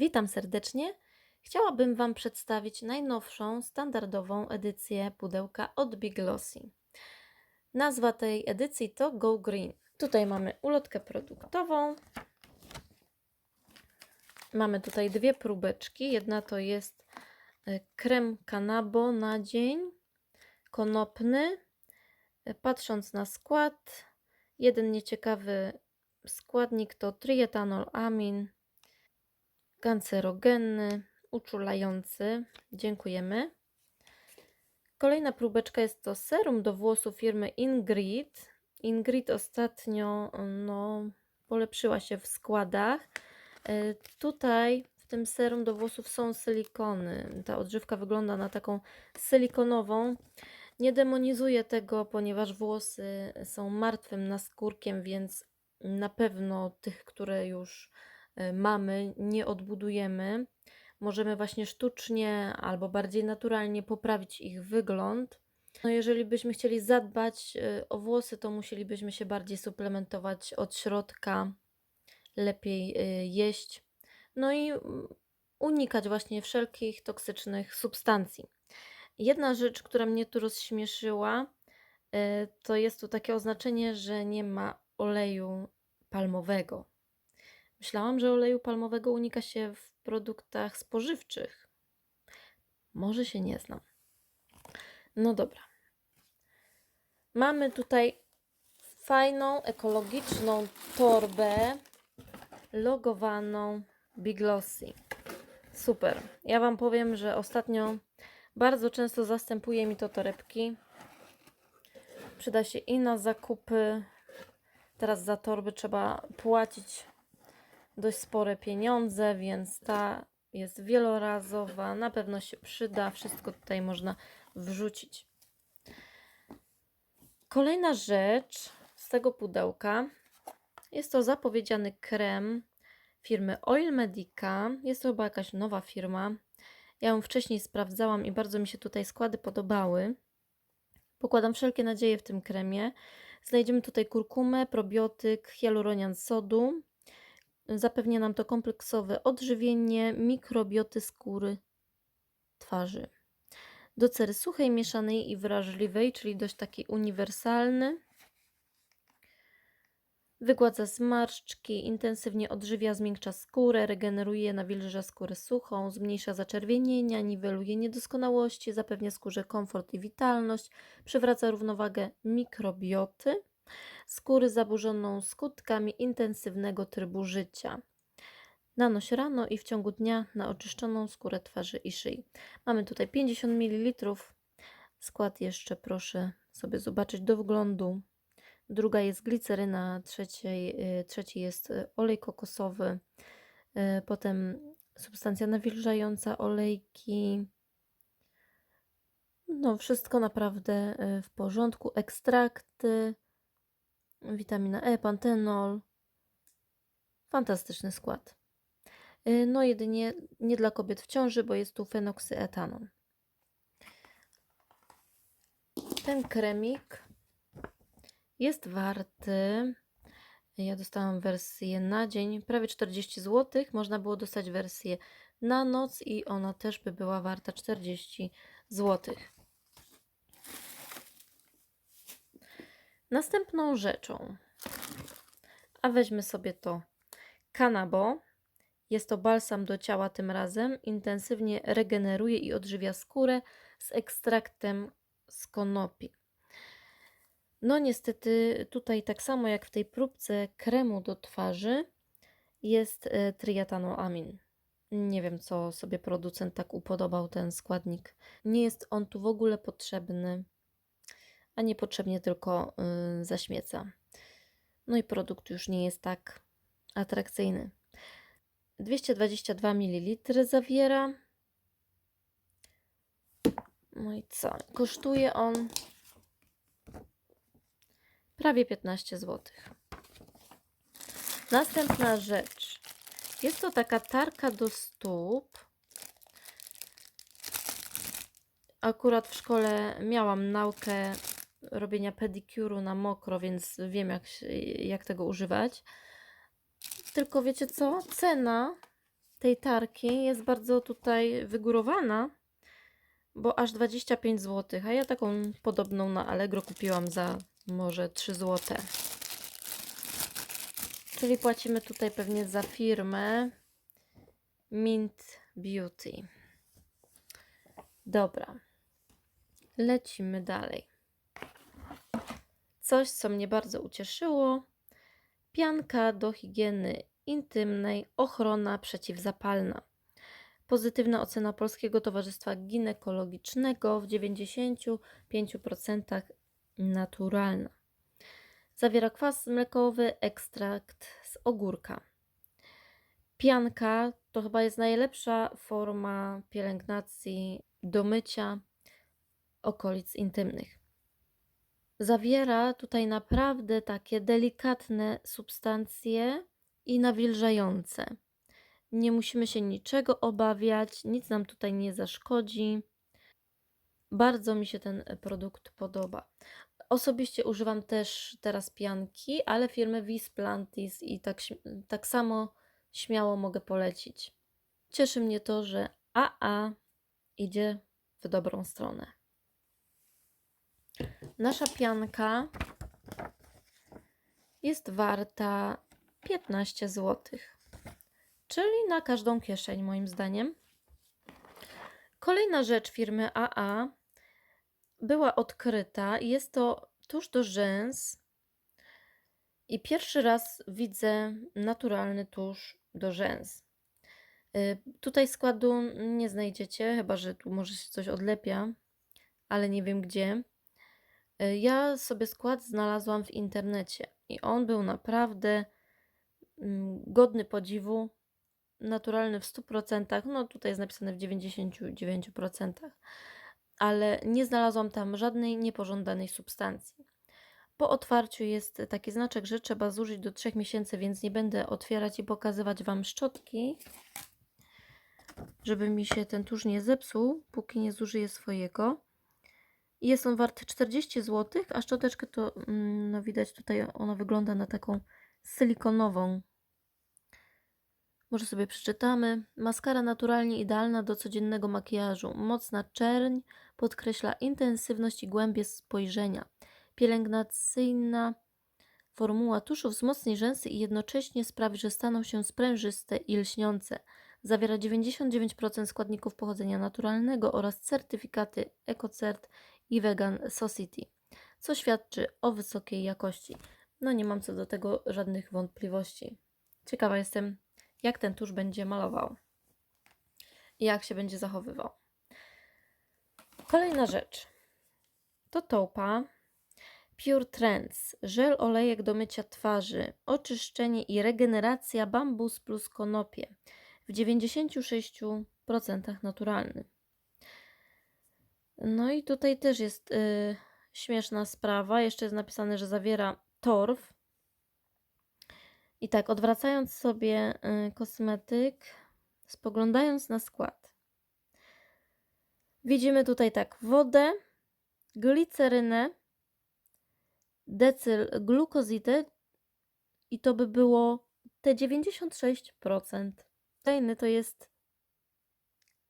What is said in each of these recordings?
Witam serdecznie. Chciałabym Wam przedstawić najnowszą, standardową edycję pudełka od Big Glossy. Nazwa tej edycji to Go Green. Tutaj mamy ulotkę produktową. Mamy tutaj dwie próbeczki. Jedna to jest e, krem Canabo na dzień, konopny. E, Patrząc na skład, jeden nieciekawy składnik to trietanol amin, kancerogenny, uczulający. Dziękujemy. Kolejna próbeczka jest to serum do włosów firmy Ingrid. Ingrid ostatnio no, polepszyła się w składach. E, Tutaj w tym serum do włosów są silikony. Ta odżywka wygląda na taką silikonową. Nie demonizuję tego, ponieważ włosy są martwym naskórkiem, więc na pewno tych, które już mamy, nie odbudujemy. Możemy właśnie sztucznie albo bardziej naturalnie poprawić ich wygląd. No jeżeli byśmy chcieli zadbać e, o włosy, to musielibyśmy się bardziej suplementować od środka, lepiej e, jeść, no i unikać właśnie wszelkich toksycznych substancji. Jedna rzecz, która mnie tu rozśmieszyła, to jest tu takie oznaczenie, że nie ma oleju palmowego. Myślałam, że oleju palmowego unika się w produktach spożywczych. Może się nie znam. No dobra. Mamy tutaj fajną, ekologiczną torbę logowaną Big Glossy. Super. Ja Wam powiem, że ostatnio bardzo często zastępuje mi to torebki. Przyda się i na zakupy. Teraz za torby trzeba płacić dość spore pieniądze, więc ta jest wielorazowa. Na pewno się przyda. Wszystko tutaj można wrzucić. Kolejna rzecz z tego pudełka jest to zapowiedziany krem firmy Oil Medica. Jest to chyba jakaś nowa firma. Ja ją wcześniej sprawdzałam i bardzo mi się tutaj składy podobały. Pokładam wszelkie nadzieje w tym kremie. Znajdziemy tutaj kurkumę, probiotyk, hialuronian sodu. Zapewnia nam to kompleksowe odżywienie mikrobioty skóry twarzy. Do cery suchej, mieszanej i wrażliwej, czyli dość taki uniwersalny. Wygładza zmarszczki, intensywnie odżywia, zmiękcza skórę, regeneruje, nawilża skórę suchą, zmniejsza zaczerwienienia, niweluje niedoskonałości, zapewnia skórze komfort i witalność, przywraca równowagę mikrobioty skóry zaburzoną skutkami intensywnego trybu życia. Nanoś rano i w ciągu dnia na oczyszczoną skórę twarzy i szyi. Mamy tutaj 50 ml. Skład jeszcze proszę sobie zobaczyć do wglądu. Druga jest gliceryna, trzeciej, y, trzeci jest y, olej kokosowy, y, potem substancja nawilżająca, olejki. No, wszystko naprawdę w porządku. Ekstrakty, witamina E, pantenol. Fantastyczny skład. No, jedynie nie dla kobiet w ciąży, bo jest tu fenoksyetanol. Ten kremik jest warty. Ja dostałam wersję na dzień, prawie 40 zł. Można było dostać wersję na noc i ona też by była warta 40 zł. Następną rzeczą, a weźmy sobie to Canabo. Jest to balsam do ciała tym razem. Intensywnie regeneruje i odżywia skórę z ekstraktem z konopi. No niestety tutaj tak samo jak w tej próbce kremu do twarzy jest e, triatanoamin. Nie wiem, co sobie producent tak upodobał ten składnik. Nie jest on tu w ogóle potrzebny, a niepotrzebnie tylko yy, zaśmieca. No i produkt już nie jest tak atrakcyjny. 222 ml zawiera. No i co? Kosztuje on prawie 15 zł. Następna rzecz. Jest to taka tarka do stóp. Akurat w szkole miałam naukę robienia pedikuru na mokro, więc wiem jak, jak tego używać. Tylko wiecie co? Cena tej tarki jest bardzo tutaj wygórowana, bo aż 25 zł, a ja taką podobną na Allegro kupiłam za może 3 zł. Czyli płacimy tutaj pewnie za firmę Mint Beauty. Dobra. Lecimy dalej. Coś, co mnie bardzo ucieszyło. Pianka do higieny intymnej, ochrona przeciwzapalna. Pozytywna ocena Polskiego Towarzystwa Ginekologicznego w 95% naturalna. Zawiera kwas mlekowy, ekstrakt z ogórka. Pianka to chyba jest najlepsza forma pielęgnacji do mycia okolic intymnych. Zawiera tutaj naprawdę takie delikatne substancje i nawilżające. Nie musimy się niczego obawiać, nic nam tutaj nie zaszkodzi. Bardzo mi się ten produkt podoba. Osobiście używam też teraz pianki, ale firmy Visplantis i tak, tak samo śmiało mogę polecić. Cieszy mnie to, że AA idzie w dobrą stronę. Nasza pianka jest warta 15 zł, czyli na każdą kieszeń, moim zdaniem. Kolejna rzecz firmy AA była odkryta jest to tusz do rzęs. I pierwszy raz widzę naturalny tusz do rzęs. Y, Tutaj składu nie znajdziecie, chyba że tu może się coś odlepia, ale nie wiem gdzie. Y, Ja sobie skład znalazłam w internecie i on był naprawdę mm, godny podziwu, naturalny w 100%, no tutaj jest napisane w 99%, ale nie znalazłam tam żadnej niepożądanej substancji. Po otwarciu jest taki znaczek, że trzeba zużyć do 3 miesięcy, więc nie będę otwierać i pokazywać Wam szczotki, żeby mi się ten tusz nie zepsuł, póki nie zużyję swojego. Jest on wart 40 zł, a szczoteczkę to, mm, no widać tutaj, ona wygląda na taką silikonową. Może sobie przeczytamy. Maskara naturalnie idealna do codziennego makijażu. Mocna czerń podkreśla intensywność i głębię spojrzenia. Pielęgnacyjna formuła tuszu wzmocni rzęsy i jednocześnie sprawi, że staną się sprężyste i lśniące. Zawiera 99% składników pochodzenia naturalnego oraz certyfikaty EcoCert i Vegan Society, co świadczy o wysokiej jakości. No nie mam co do tego żadnych wątpliwości. Ciekawa jestem, jak ten tusz będzie malował i jak się będzie zachowywał. Kolejna rzecz to topa Pure Trends, żel olejek do mycia twarzy, oczyszczenie i regeneracja bambus plus konopie w 96% naturalny. No i tutaj też jest y, śmieszna sprawa. Jeszcze jest napisane, że zawiera torf. I tak, odwracając sobie y, kosmetyk, spoglądając na skład, widzimy tutaj tak wodę, glicerynę, decylglukozidę i to by było te 96%. Kolejny to jest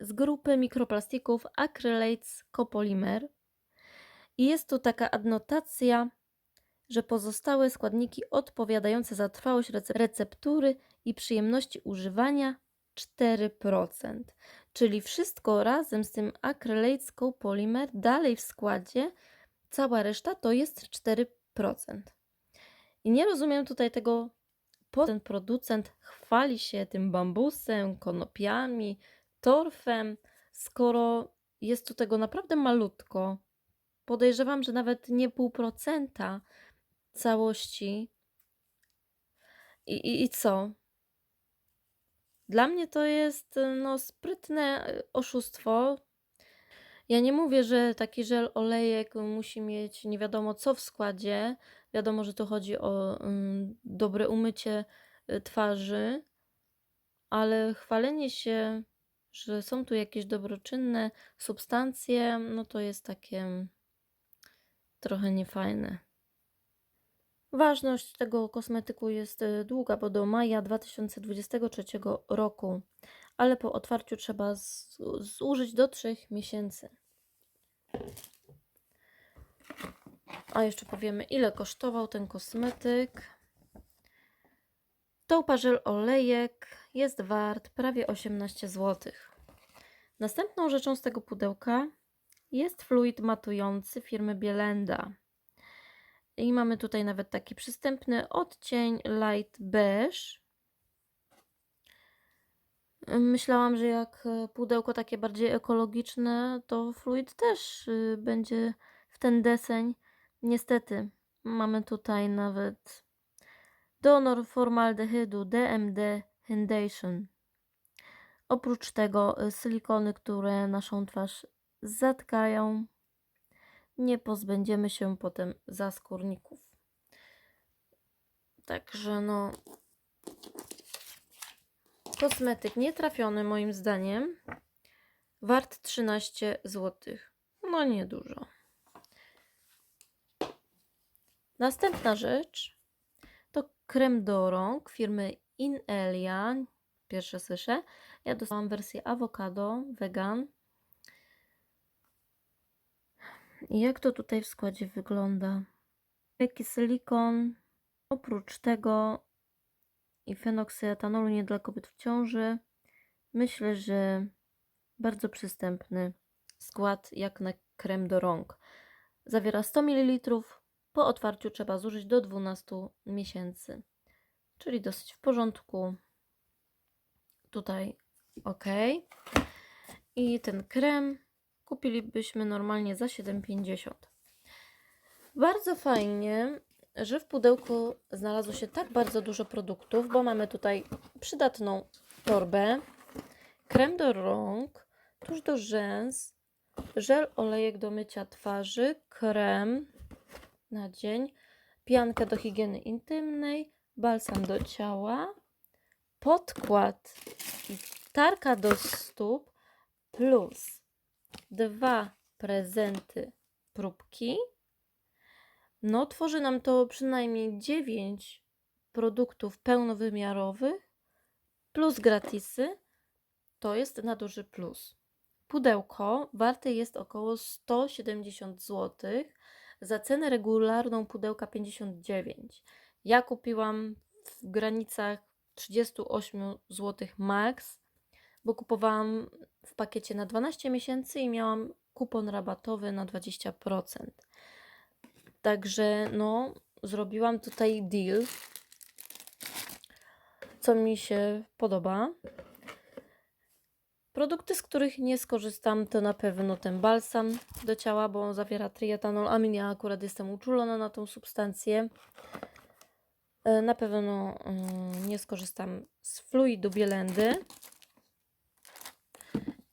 z grupy mikroplastików Acrylates Copolymer i jest tu taka adnotacja, że pozostałe składniki odpowiadające za trwałość rece- receptury i przyjemności używania 4%. Czyli wszystko razem z tym Acrylates Copolymer dalej w składzie, cała reszta to jest 4%. I nie rozumiem tutaj tego, po ten producent chwali się tym bambusem, konopiami, torfem, skoro jest tu tego naprawdę malutko. Podejrzewam, że nawet nie pół procenta całości. I, i, I co? Dla mnie to jest no, sprytne y, oszustwo. Ja nie mówię, że taki żel olejek musi mieć nie wiadomo co w składzie. Wiadomo, że tu chodzi o mm, dobre umycie y, twarzy, ale chwalenie się, że są tu jakieś dobroczynne substancje, no to jest takie trochę niefajne. Ważność tego kosmetyku jest y, długa, bo do maja 2023 roku, ale po otwarciu trzeba zużyć do 3 miesięcy. A jeszcze powiemy, ile kosztował ten kosmetyk. Toupa żel olejek jest wart prawie 18 zł. Następną rzeczą z tego pudełka jest fluid matujący firmy Bielenda. I mamy tutaj nawet taki przystępny odcień light beige. Myślałam, że jak e, pudełko takie bardziej ekologiczne, to fluid też y, będzie w ten deseń. Niestety, mamy tutaj nawet donor formaldehydu DMD Hydration. Oprócz tego y, silikony, które naszą twarz zatkają, nie pozbędziemy się potem zaskórników. Także no, kosmetyk nietrafiony moim zdaniem, wart 13 zł. No niedużo. Następna rzecz to krem do rąk firmy Inelia. Pierwsze słyszę. Ja dostałam wersję awokado, vegan. I jak to tutaj w składzie wygląda? Jaki silikon. Oprócz tego i fenoksyetanolu nie dla kobiet w ciąży. Myślę, że bardzo przystępny skład jak na krem do rąk. Zawiera 100 ml. Po otwarciu trzeba zużyć do 12 miesięcy. Czyli dosyć w porządku. Tutaj ok. I ten krem kupilibyśmy normalnie za 7,50. Bardzo fajnie, że w pudełku znalazło się tak bardzo dużo produktów, bo mamy tutaj przydatną torbę, krem do rąk, tuż do rzęs, żel olejek do mycia twarzy, krem na dzień, piankę do higieny intymnej, balsam do ciała, podkład i tarka do stóp plus dwa prezenty próbki. No, tworzy nam to przynajmniej 9 produktów pełnowymiarowych plus gratisy. To jest na duży plus. Pudełko warte jest około 170 zł. Za cenę regularną pudełka 59. Ja kupiłam w granicach 38 zł max, bo kupowałam w pakiecie na 12 miesięcy i miałam kupon rabatowy na 20%. Także no, zrobiłam tutaj deal, co mi się podoba. Produkty, z których nie skorzystam, to na pewno ten balsam do ciała, bo on zawiera triatanol, a ja akurat jestem uczulona na tą substancję. E, Na pewno mm, nie skorzystam z fluidu bielendy.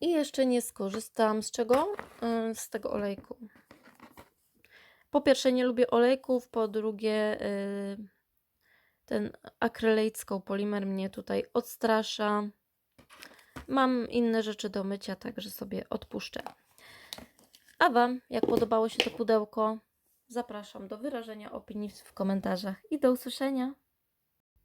I jeszcze nie skorzystam z czego? E, Z tego olejku. Po pierwsze, nie lubię olejków, po drugie, ten acrylate polimer mnie tutaj odstrasza. Mam inne rzeczy do mycia, także sobie odpuszczę. A Wam, jak podobało się to pudełko, zapraszam do wyrażenia opinii w komentarzach i do usłyszenia.